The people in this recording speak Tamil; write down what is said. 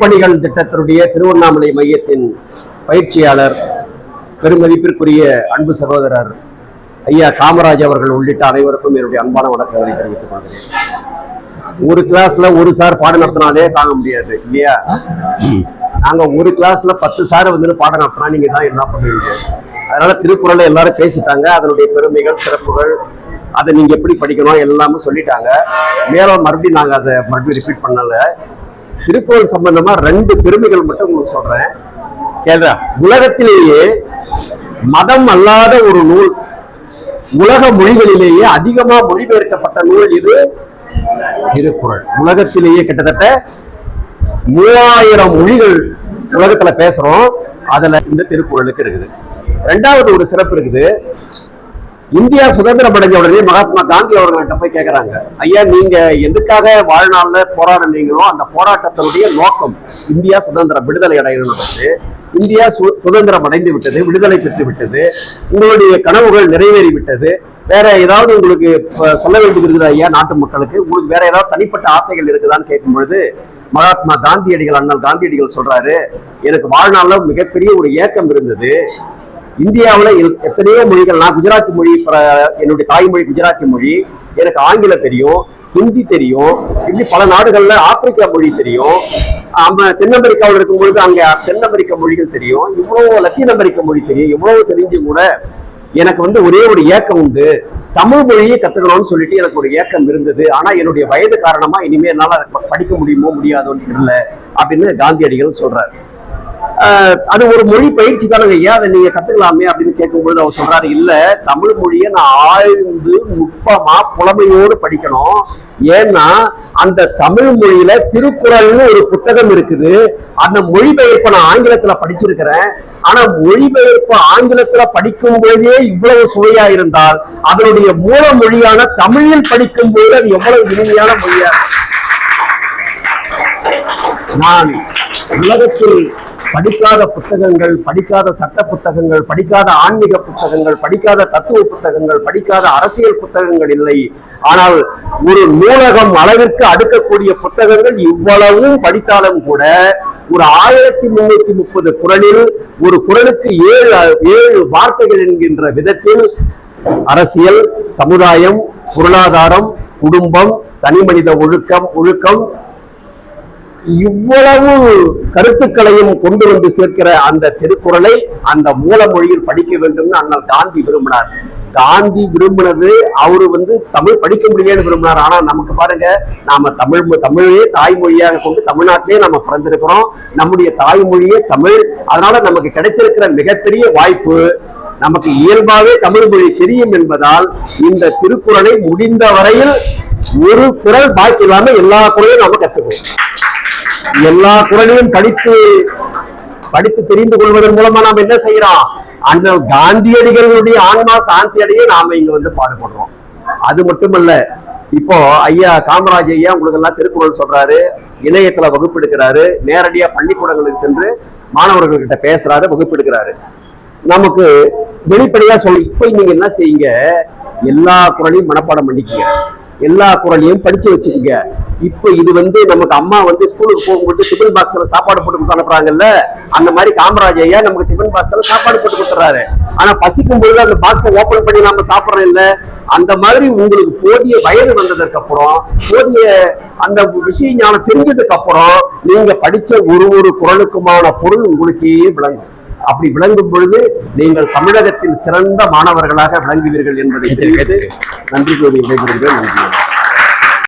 திருப்பணிகள் திட்டத்தினுடைய திருவண்ணாமலை மையத்தின் பயிற்சியாளர் பெருமதிப்பிற்குரிய அன்பு சகோதரர் ஐயா காமராஜ் அவர்கள் உள்ளிட்ட அனைவருக்கும் என்னுடைய அன்பான வணக்கங்களை தெரிவித்துக் கொள்கிறேன். ஒரு கிளாஸ்ல ஒரு சார் பாடம் நடத்தினாலே தாங்க முடியாது இல்லையா? நாங்க ஒரு கிளாஸ்ல பத்து சார் வந்து பாடம் நடத்தினா நீங்க தான் என்ன பண்ணுவீங்க அதனால திருக்குறளை எல்லாரும் பேசிட்டாங்க அதனுடைய பெருமைகள் சிறப்புகள் அதை நீங்க எப்படி படிக்கணும் எல்லாமே சொல்லிட்டாங்க. மேலும் மறுபடியும் நாங்க அதை மறுபடியும் ரிப்பீட் பண்ணல. திருக்குறள் சம்பந்தமா ரெண்டு பெருமைகள் மட்டும் உங்களுக்கு சொல்றேன். கேள்றா உலகத்திலேயே மதம் அல்லாத ஒரு நூல் உலக மொழிகளிலேயே அதிகமா மொழிபெயர்க்கப்பட்ட நூல் இது திருக்குறள். உலகத்திலேயே கிட்டத்தட்ட மூவாயிரம் மொழிகள் உலகத்துல பேசுறோம். அதுல இந்த திருக்குறளுக்கு இருக்குது. ரெண்டாவது ஒரு சிறப்பு இருக்குது. இந்தியா சுதந்திரம் அடைஞ்ச உடனே மகாத்மா காந்தி அவர்கள்ட்ட போய் கேட்குறாங்க ஐயா நீங்க எதுக்காக வாழ்நாள்ல போராடுனீங்களோ அந்த போராட்டத்தினுடைய நோக்கம் இந்தியா சுதந்திரம் விடுதலை அடையணுன்றது இந்தியா சு- சுதந்திரம் அடைந்து விட்டது விடுதலை பெற்று விட்டது உங்களுடைய கனவுகள் நிறைவேறி விட்டது. வேற ஏதாவது உங்களுக்கு சொல்ல வேண்டியது இருக்குதா ஐயா நாட்டு மக்களுக்கு? உங்களுக்கு வேற ஏதாவது தனிப்பட்ட ஆசைகள் இருக்குதான்னு கேட்கும் பொழுது மகாத்மா காந்தியடிகள் அண்ணல் காந்தியடிகள் சொல்றாரு எனக்கு வாழ்நாளில் மிகப்பெரிய ஒரு ஏக்கம் இருந்தது. இந்தியாவுல எத்தனையோ மொழிகள் நான் குஜராத்தி மொழி என்னுடைய தாய்மொழி குஜராத்தி மொழி எனக்கு ஆங்கிலம் தெரியும் ஹிந்தி தெரியும் இப்படி பல நாடுகள்ல ஆப்பிரிக்கா மொழி தெரியும் நம்ம தென் அமெரிக்காவில் இருக்கும்பொழுது அங்கே அங்க தென் அமெரிக்க மொழிகள் தெரியும் இவ்வளவு லத்தீன் அமெரிக்க மொழி தெரியும் இவ்வளவு தெரிஞ்சும் கூட எனக்கு வந்து ஒரே ஒரு ஏக்கம் உண்டு. தமிழ் மொழியை கத்துக்கணும்னு சொல்லிட்டு எனக்கு ஒரு ஏக்கம் இருந்தது. ஆனா என்னுடைய வயது காரணமா இனிமே என்னால படிக்க முடியுமோ முடியாதோன்னு தெரியல அப்படின்னு காந்தியடிகள் சொல்றாரு. அது ஒரு மொழி பயிற்சி தானே ஐயா? அதை நீங்க கத்துக்கலாமே அப்படின்னு கேட்கும்போது அவர் சொல்றாரு இல்ல தமிழ் மொழியை நான் ஆழ்ந்து நுட்பமா புலமையோடு படிக்கணும். ஏன்னா அந்த தமிழ் மொழியில திருக்குறள்னு ஒரு புத்தகம் இருக்குது. அந்த மொழிபெயர்ப்பை நான் ஆங்கிலத்துல படிச்சிருக்கிறேன். ஆனா மொழிபெயர்ப்பு ஆங்கிலத்துல படிக்கும் பொழுதே இவ்வளவு சுவையா இருந்தால் அதனுடைய மூல மொழியான தமிழில் படிக்கும் போது அது எவ்வளவு இனிமையான மொழியா? நான் உலகத்தில் படிக்காத புத்தகங்கள் படிக்காத சட்ட புத்தகங்கள் படிக்காத ஆன்மீக புத்தகங்கள் படிக்காத தத்துவ புத்தகங்கள் படிக்காத அரசியல் புத்தகங்கள் இல்லை. ஆனால் ஒரு நூலகம் அளவிற்கு அடுக்கக்கூடிய புத்தகங்கள் இவ்வளவும் படித்தாலும் கூட ஒரு ஆயிரத்தி முன்னூத்தி முப்பது குரலில் ஒரு குரலுக்கு ஏழு ஏழு வார்த்தைகள் என்கின்ற விதத்தில் அரசியல் சமுதாயம் பொருளாதாரம் குடும்பம் தனிமனித ஒழுக்கம் ஒழுக்கம் இவ்வளவு கருத்துக்களையும் கொண்டு வந்து சேர்க்கிற அந்த திருக்குறளை அந்த மூல மொழியில் படிக்க வேண்டும்னு அண்ணல் காந்தி விரும்பினார். காந்தி விரும்பினது அவரு வந்து தமிழ் படிக்க முடியாதுன்னு விரும்பினார். ஆனா நமக்கு பாருங்க நாம தமிழ் தமிழே தாய்மொழியாக கொண்டு தமிழ்நாட்டிலே நம்ம பிறந்திருக்கிறோம். நம்முடைய தாய்மொழியே தமிழ். அதனால நமக்கு கிடைச்சிருக்கிற மிகப்பெரிய வாய்ப்பு நமக்கு இயல்பாவே தமிழ் மொழி தெரியும் என்பதால் இந்த திருக்குறளை முடிந்த வரையில் ஒரு குரல் பாக்கி இல்லாம எல்லா குரலையும் நாம கத்துக்குவோம் எல்லா குரலையும் படித்து படித்து தெரிந்து கொள்வதன் மூலமா நாம் என்ன செய்யறோம் அந்த காந்தியடிகளுடைய ஆன்மா சாந்தி அடைய நாம இங்க வந்து பாடுபடுறோம். அது மட்டுமல்ல இப்போ ஐயா காமராஜ் ஐயா உங்களுக்கு எல்லாம் திருக்குறள் சொல்றாரு இணையத்துல வகுப்பு எடுக்கிறாரு நேரடியா பள்ளிக்கூடங்களுக்கு சென்று மாணவர்கள் கிட்ட பேசுறாரு வகுப்பு எடுக்கிறாரு நமக்கு வெளிப்படையா சொல்லி இப்ப நீங்க என்ன செய்யுங்க? எல்லா குரலையும் மனப்பாடம் பண்ணிக்கங்க. எல்லா குரலையும் படிச்சு வச்சுக்கோங்க. இப்போ இது வந்து நமக்கு அம்மா வந்து ஸ்கூலுக்கு போகும்போது டிஃபன் பாக்ஸ்ல சாப்பாடு போட்டு கொடுத்து அனுப்புறாங்கல்ல அந்த மாதிரி காமராஜ் ஐயா நமக்கு டிஃபன் பாக்ஸ்ல சாப்பாடு போட்டு கொடுத்துறாரு. ஆனா பசிக்கும் பொழுது அந்த பாக்ஸை ஓபன் பண்ணி நாம சாப்பிடுறோம் இல்ல? அந்த மாதிரி உங்களுக்கு போதிய வயது வந்ததற்கு அப்புறம் போதிய அந்த விஷய ஞானம் தெரிஞ்சதுக்கு அப்புறம் நீங்க படிச்ச ஒரு ஒரு குரலுக்குமான பொருள் உங்களுக்கே விளங்கும். அப்படி விளங்கும் பொழுது நீங்கள் தமிழகத்தின் சிறந்த மாணவர்களாக விளங்குவீர்கள் என்பதை தெரிவித்து நன்றி கூறி விடைபெறுகிறேன். நன்றி.